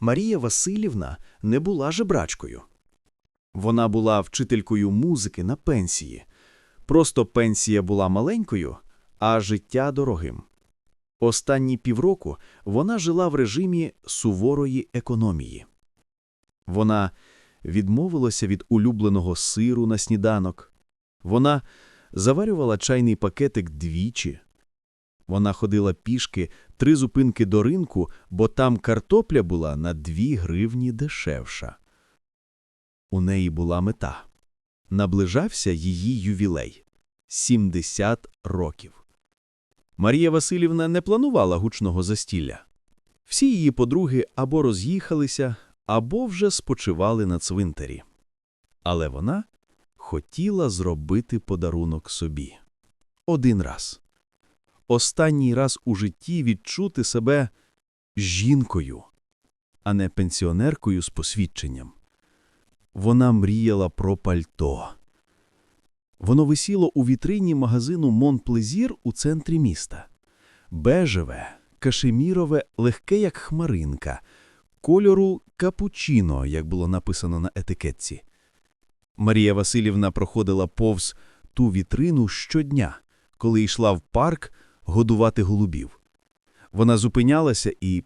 Марія Васильівна не була жебрачкою. Вона була вчителькою музики на пенсії. Просто пенсія була маленькою, а життя дорогим. Останні півроку вона жила в режимі суворої економії. Вона відмовилася від улюбленого сиру на сніданок. Вона заварювала чайний пакетик двічі. Вона ходила пішки три зупинки до ринку, бо там картопля була на дві гривні дешевша. У неї була мета. Наближався її ювілей – 70 років. Марія Васильівна не планувала гучного застілля. Всі її подруги або роз'їхалися, або вже спочивали на цвинтарі. Але вона хотіла зробити подарунок собі. Один раз. Останній раз у житті відчути себе жінкою, а не пенсіонеркою з посвідченням. Вона мріяла про пальто. Воно висіло у вітрині магазину Монплезір у центрі міста. Бежеве, кашемірове, легке, як хмаринка, кольору капучино, як було написано на етикетці. Марія Васильівна проходила повз ту вітрину щодня, коли йшла в парк годувати голубів. Вона зупинялася і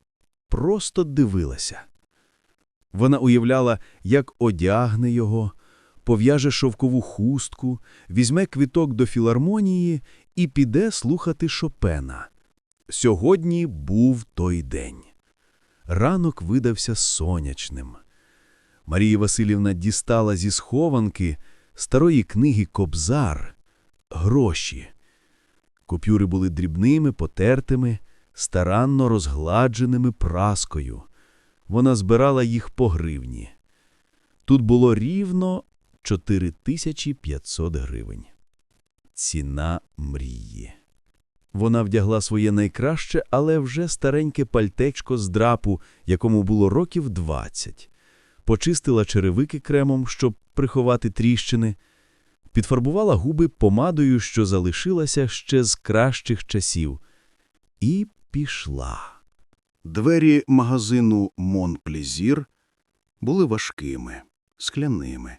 просто дивилася. Вона уявляла, як одягне його, пов'яже шовкову хустку, візьме квіток до філармонії і піде слухати Шопена. Сьогодні був той день. Ранок видався сонячним. Марія Васильівна дістала зі схованки старої книги Кобзар гроші. Купюри були дрібними, потертими, старанно розгладженими праскою. Вона збирала їх по гривні. Тут було рівно 4500 гривень. Ціна мрії. Вона вдягла своє найкраще, але вже стареньке пальтечко з драпу, якому було років 20. Почистила черевики кремом, щоб приховати тріщини. Підфарбувала губи помадою, що залишилася ще з кращих часів. І пішла. Двері магазину «Монплезір» були важкими, скляними,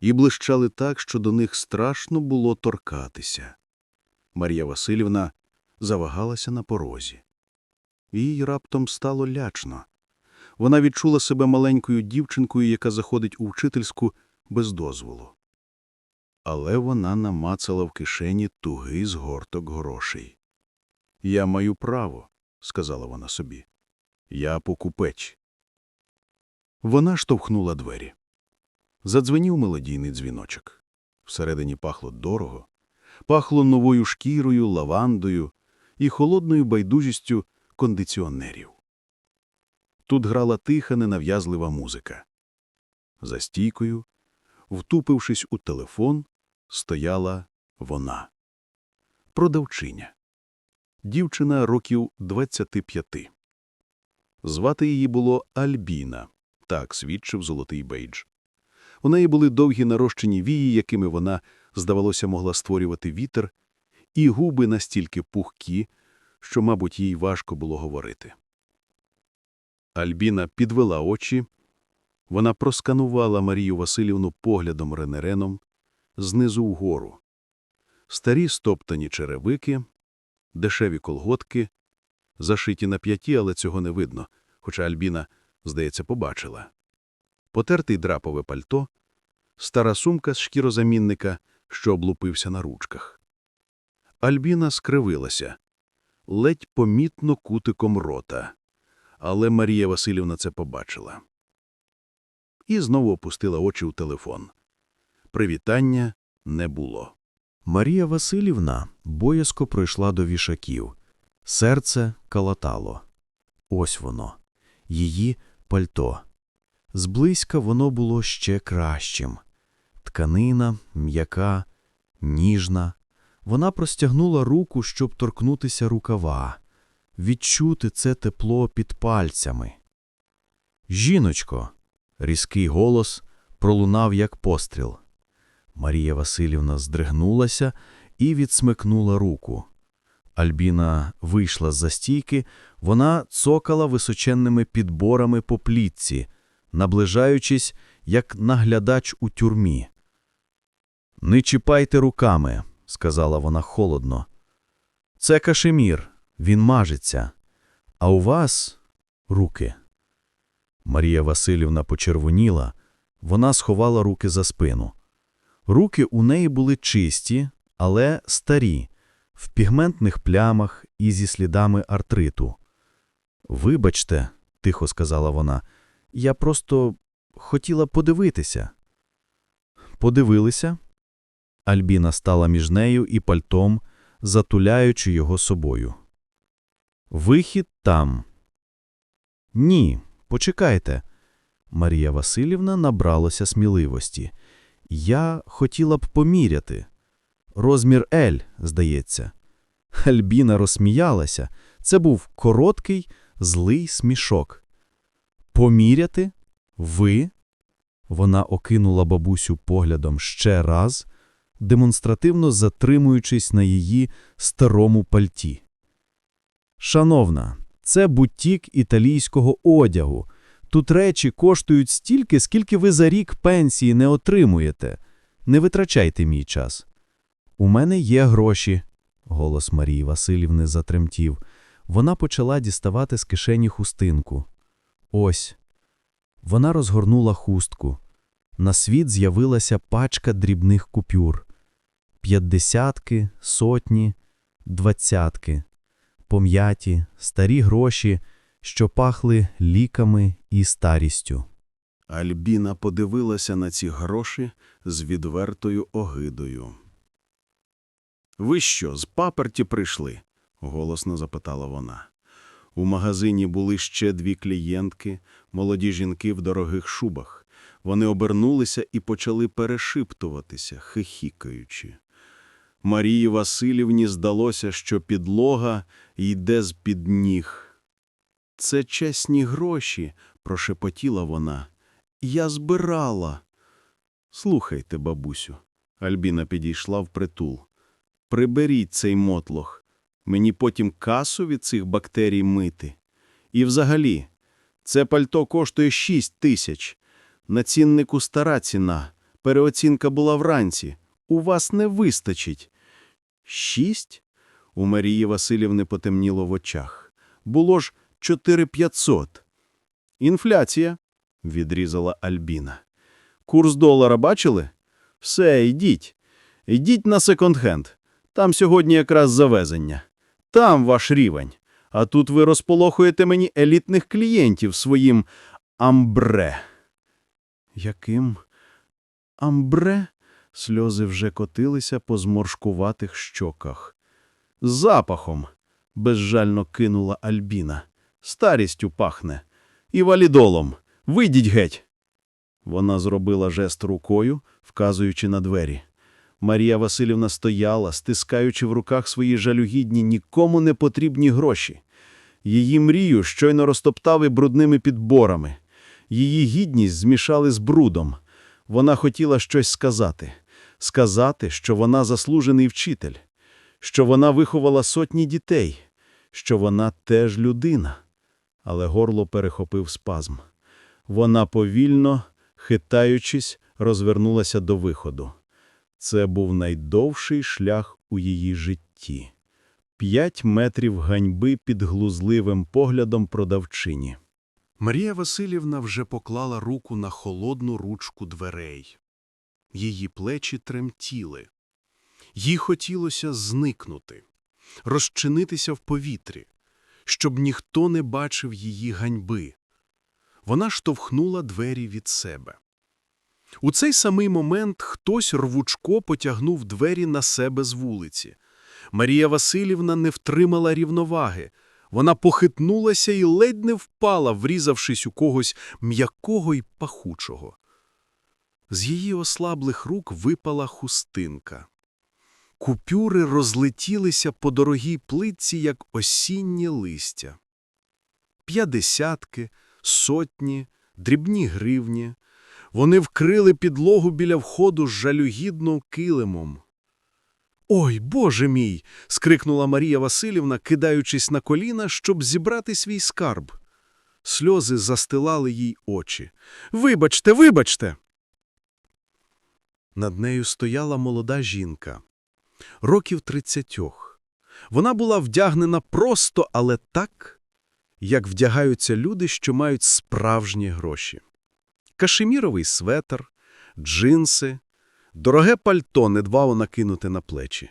і блищали так, що до них страшно було торкатися. Марія Васильівна завагалася на порозі. Їй раптом стало лячно. Вона відчула себе маленькою дівчинкою, яка заходить у вчительську без дозволу. Але вона намацала в кишені тугий згорток грошей. «Я маю право», – сказала вона собі. «Я покупеч». Вона штовхнула двері. Задзвенів мелодійний дзвіночок. Всередині пахло дорого, пахло новою шкірою, лавандою і холодною байдужістю кондиціонерів. Тут грала тиха, ненав'язлива музика. За стійкою, втупившись у телефон, стояла вона. Продавчиня. Дівчина років 25. Звати її було Альбіна, так свідчив золотий бейдж. У неї були довгі нарощені вії, якими вона, здавалося, могла створювати вітер, і губи настільки пухкі, що, мабуть, їй важко було говорити. Альбіна підвела очі. Вона просканувала Марію Васильівну поглядом ренереном знизу вгору. Старі стоптані черевики, дешеві колготки, зашиті на п'яті, але цього не видно, хоча Альбіна, здається, побачила. Потертий драпове пальто, стара сумка з шкірозамінника, що облупився на ручках. Альбіна скривилася, ледь помітно кутиком рота, але Марія Васильівна це побачила. І знову опустила очі у телефон. Привітання не було. Марія Васильівна боязко пройшла до вішаків. Серце калатало. Ось воно. Її пальто. Зблизька воно було ще кращим. Тканина, м'яка, ніжна. Вона простягнула руку, щоб торкнутися рукава, відчути це тепло під пальцями. Жіночко, різкий голос пролунав, як постріл. Марія Васильівна здригнулася і відсмикнула руку. Альбіна вийшла з-за стійки, вона цокала височенними підборами по плітці, наближаючись, як наглядач у тюрмі. «Не чіпайте руками», – сказала вона холодно. «Це кашемір, він мажеться. А у вас – руки». Марія Васильівна почервоніла, вона сховала руки за спину. Руки у неї були чисті, але старі, в пігментних плямах і зі слідами артриту. «Вибачте», – тихо сказала вона, – «я просто хотіла подивитися». Подивилися? Альбіна стала між нею і пальтом, затуляючи його собою. «Вихід там». «Ні, почекайте». Марія Васильівна набралася сміливості. «Я хотіла б поміряти. Розмір L, здається». Альбіна розсміялася. Це був короткий, злий смішок. «Поміряти? Ви?» Вона окинула бабусю поглядом ще раз, демонстративно затримуючись на її старому пальті. «Шановна, це бутік італійського одягу. Тут речі коштують стільки, скільки ви за рік пенсії не отримуєте. Не витрачайте мій час. У мене є гроші. Голос Марії Васильівни затремтів. Вона почала діставати з кишені хустинку. Ось. Вона розгорнула хустку. На світ з'явилася пачка дрібних купюр. П'ятдесятки, сотні, двадцятки. Пом'яті, старі гроші, що пахли ліками і старістю. Альбіна подивилася на ці гроші з відвертою огидою. «Ви що, з паперті прийшли?» – голосно запитала вона. У магазині були ще дві клієнтки, молоді жінки в дорогих шубах. Вони обернулися і почали перешиптуватися, хихікаючи. Марії Васильівні здалося, що підлога йде з-під ніг. «Це чесні гроші», – прошепотіла вона. «Я збирала». «Слухайте, бабусю». Альбіна підійшла впритул. «Приберіть цей мотлох. Мені потім касу від цих бактерій мити. І взагалі, це пальто коштує шість тисяч. На ціннику стара ціна. Переоцінка була вранці. У вас не вистачить. Шість? У Марії Васильівни потемніло в очах. Було ж чотири п'ятсот. Інфляція, відрізала Альбіна. Курс долара бачили? Все, йдіть. Йдіть на секонд-хенд. Там сьогодні якраз завезення. Там ваш рівень. А тут ви розполохуєте мені елітних клієнтів своїм амбре. Яким амбре? Сльози вже котилися по зморшкуватих щоках. Запахом, безжально кинула Альбіна. Старістю пахне. І валідолом. Вийдіть геть. Вона зробила жест рукою, вказуючи на двері. Марія Васильівна стояла, стискаючи в руках свої жалюгідні, нікому не потрібні гроші. Її мрію щойно розтоптали брудними підборами. Її гідність змішали з брудом. Вона хотіла щось сказати. Сказати, що вона заслужений вчитель, що вона виховала сотні дітей, що вона теж людина. Але горло перехопив спазм. Вона повільно, хитаючись, розвернулася до виходу. Це був найдовший шлях у її житті. П'ять метрів ганьби під глузливим поглядом продавчині. Марія Васильівна вже поклала руку на холодну ручку дверей. Її плечі тремтіли. Їй хотілося зникнути, розчинитися в повітрі, щоб ніхто не бачив її ганьби. Вона штовхнула двері від себе. У цей самий момент хтось рвучко потягнув двері на себе з вулиці. Марія Васильівна не втримала рівноваги. Вона похитнулася і ледь не впала, врізавшись у когось м'якого й пахучого. З її ослаблих рук випала хустинка. Купюри розлетілися по дорогій плитці, як осіннє листя. П'ятдесятки, сотні, дрібні гривні. Вони вкрили підлогу біля входу з жалюгідно килимом. Ой, Боже мій. скрикнула Марія Васильівна, кидаючись на коліна, щоб зібрати свій скарб. Сльози застилали їй очі. Вибачте, вибачте. Над нею стояла молода жінка, років тридцятьох. Вона була вдягнена просто, але так, як вдягаються люди, що мають справжні гроші. Кашеміровий светр, джинси, дороге пальто недбало накинуте на плечі.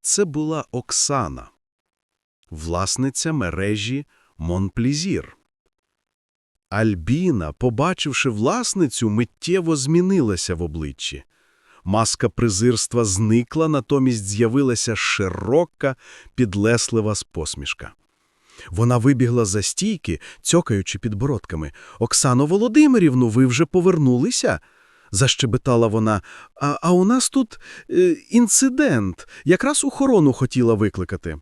Це була Оксана, власниця мережі Монплізір. Альбіна, побачивши власницю, миттєво змінилася в обличчі. Маска презирства зникла, натомість з'явилася широка, підлеслива посмішка. Вона вибігла за стійки, цьокаючи підбородками. «Оксано Володимирівну, ви вже повернулися?» Защебетала вона. «А, а у нас тут е, інцидент. Якраз охорону хотіла викликати».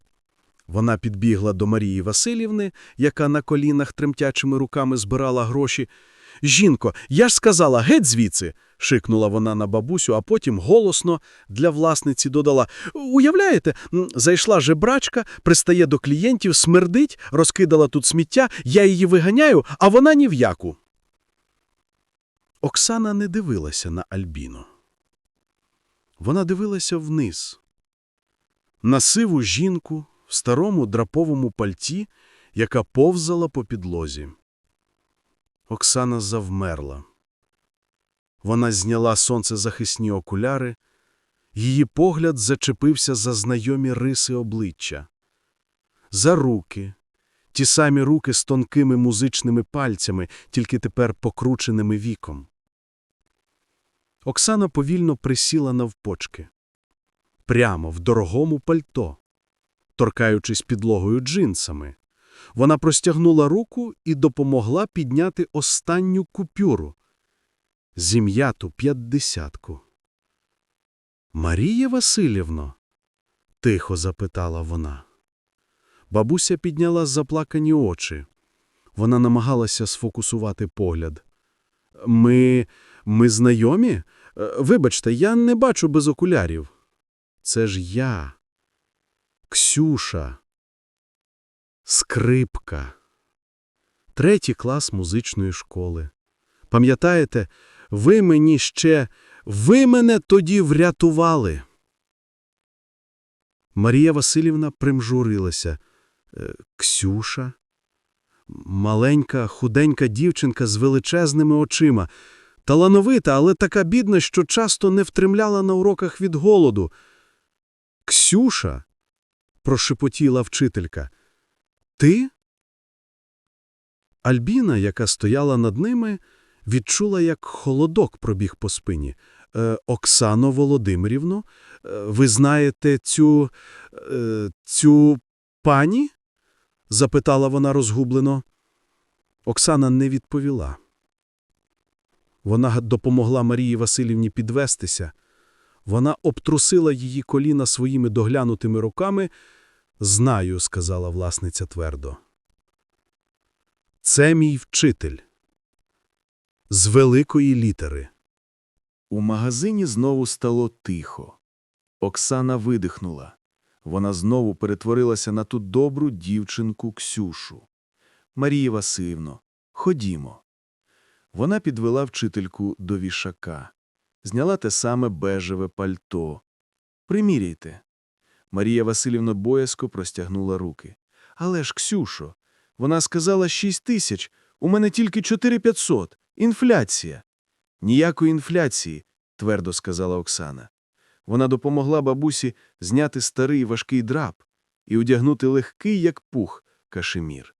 Вона підбігла до Марії Васильівни, яка на колінах тремтячими руками збирала гроші. «Жінко, я ж сказала, геть звідси!» – шикнула вона на бабусю, а потім голосно для власниці додала. «Уявляєте, зайшла жебрачка, пристає до клієнтів, смердить, розкидала тут сміття, я її виганяю, а вона ні в яку». Оксана не дивилася на Альбіну. Вона дивилася вниз. На сиву жінку в старому драповому пальті, яка повзала по підлозі. Оксана завмерла. Вона зняла сонцезахисні окуляри, її погляд зачепився за знайомі риси обличчя. За руки, ті самі руки з тонкими музичними пальцями, тільки тепер покрученими віком. Оксана повільно присіла навпочки. Прямо в дорогому пальто, торкаючись підлогою джинсами. Вона простягнула руку і допомогла підняти останню купюру – зім'яту п'ятдесятку. «Марія Васильівно?» – тихо запитала вона. Бабуся підняла заплакані очі. Вона намагалася сфокусувати погляд. «Ми... ми знайомі? Е, Вибачте, я не бачу без окулярів». «Це ж я. Ксюша». Скрипка. Третій клас музичної школи. Пам'ятаєте, ви мені ще, ви мене тоді врятували. Марія Васильівна примжурилася. Е, Ксюша? Маленька, худенька дівчинка з величезними очима. Талановита, але така бідна, що часто не втримляла на уроках від голоду. Ксюша? прошепотіла вчителька. Ти? Альбіна, яка стояла над ними, відчула, як холодок пробіг по спині. Е, Оксано Володимирівно, е, ви знаєте цю... Е, цю пані? запитала вона розгублено. Оксана не відповіла. Вона допомогла Марії Васильівні підвестися. Вона обтрусила її коліна своїми доглянутими руками. Знаю, сказала власниця твердо. Це мій вчитель. З великої літери. У магазині знову стало тихо. Оксана видихнула. Вона знову перетворилася на ту добру дівчинку Ксюшу. Марія Васильівно, ходімо. Вона підвела вчительку до вішака. Зняла те саме бежеве пальто. Приміряйте. Марія Васильівна боязко простягнула руки. Але ж, Ксюшо, вона сказала шість тисяч, у мене тільки чотири п'ятсот. Інфляція. Ніякої інфляції, твердо сказала Оксана. Вона допомогла бабусі зняти старий важкий драп і одягнути легкий, як пух, кашемір.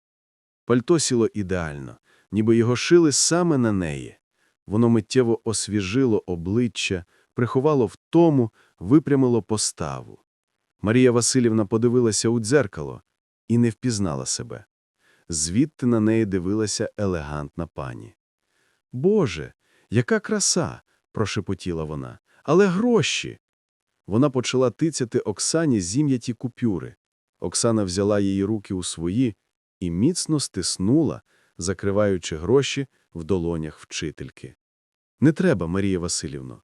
Пальто сіло ідеально, ніби його шили саме на неї. Воно миттєво освіжило обличчя, приховало втому, випрямило поставу. Марія Васильівна подивилася у дзеркало і не впізнала себе. Звідти на неї дивилася елегантна пані. «Боже, яка краса!» – прошепотіла вона. «Але гроші!» Вона почала тицяти Оксані зім'яті купюри. Оксана взяла її руки у свої і міцно стиснула, закриваючи гроші в долонях вчительки. «Не треба, Марія Васильівно».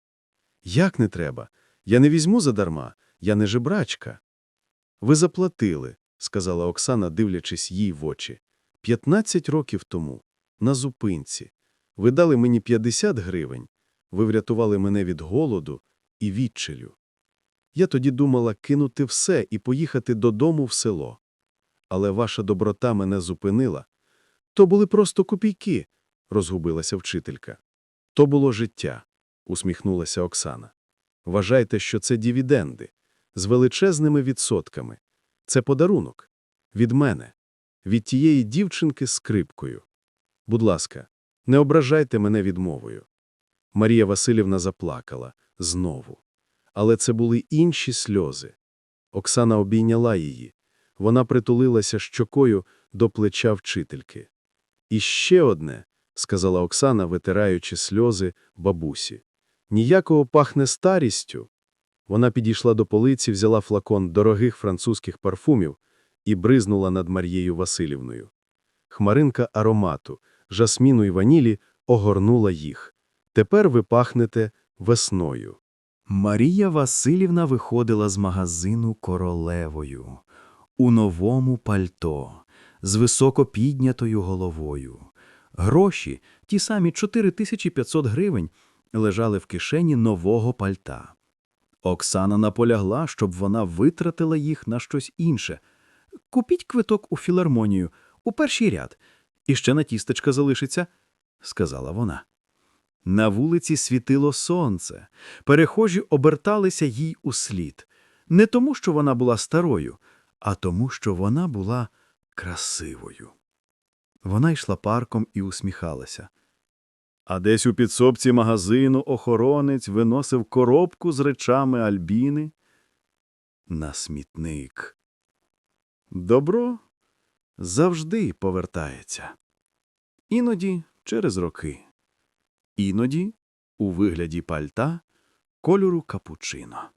«Як не треба? Я не візьму задарма. Я не жебрачка. Ви заплатили, сказала Оксана, дивлячись їй в очі. П'ятнадцять років тому, на зупинці. Ви дали мені 50 гривень. Ви врятували мене від голоду і відчелю. Я тоді думала кинути все і поїхати додому в село. Але ваша доброта мене зупинила. То були просто копійки, розгубилася вчителька. То було життя, усміхнулася Оксана. Вважайте, що це дивіденди з величезними відсотками. Це подарунок. Від мене. Від тієї дівчинки з скрипкою. Будь ласка, не ображайте мене відмовою. Марія Васильівна заплакала знову. Але це були інші сльози. Оксана обійняла її. Вона притулилася щокою до плеча вчительки. І ще одне, сказала Оксана, витираючи сльози бабусі. Ніякого пахне старістю. Вона підійшла до полиці, взяла флакон дорогих французьких парфумів і бризнула над Марією Васильівною. Хмаринка аромату, жасміну і ванілі огорнула їх. Тепер ви пахнете весною. Марія Васильівна виходила з магазину королевою у новому пальто, з високо піднятою головою. Гроші, ті самі 4500 гривень, лежали в кишені нового пальта. Оксана наполягла, щоб вона витратила їх на щось інше. Купіть квиток у філармонію, у перший ряд, і ще на тістечка залишиться, сказала вона. На вулиці світило сонце, перехожі оберталися їй у слід. Не тому, що вона була старою, а тому, що вона була красивою. Вона йшла парком і усміхалася. А десь у підсобці магазину охоронець виносив коробку з речами Альбіни на смітник. Добро завжди повертається. Іноді через роки. Іноді у вигляді пальта кольору капучино.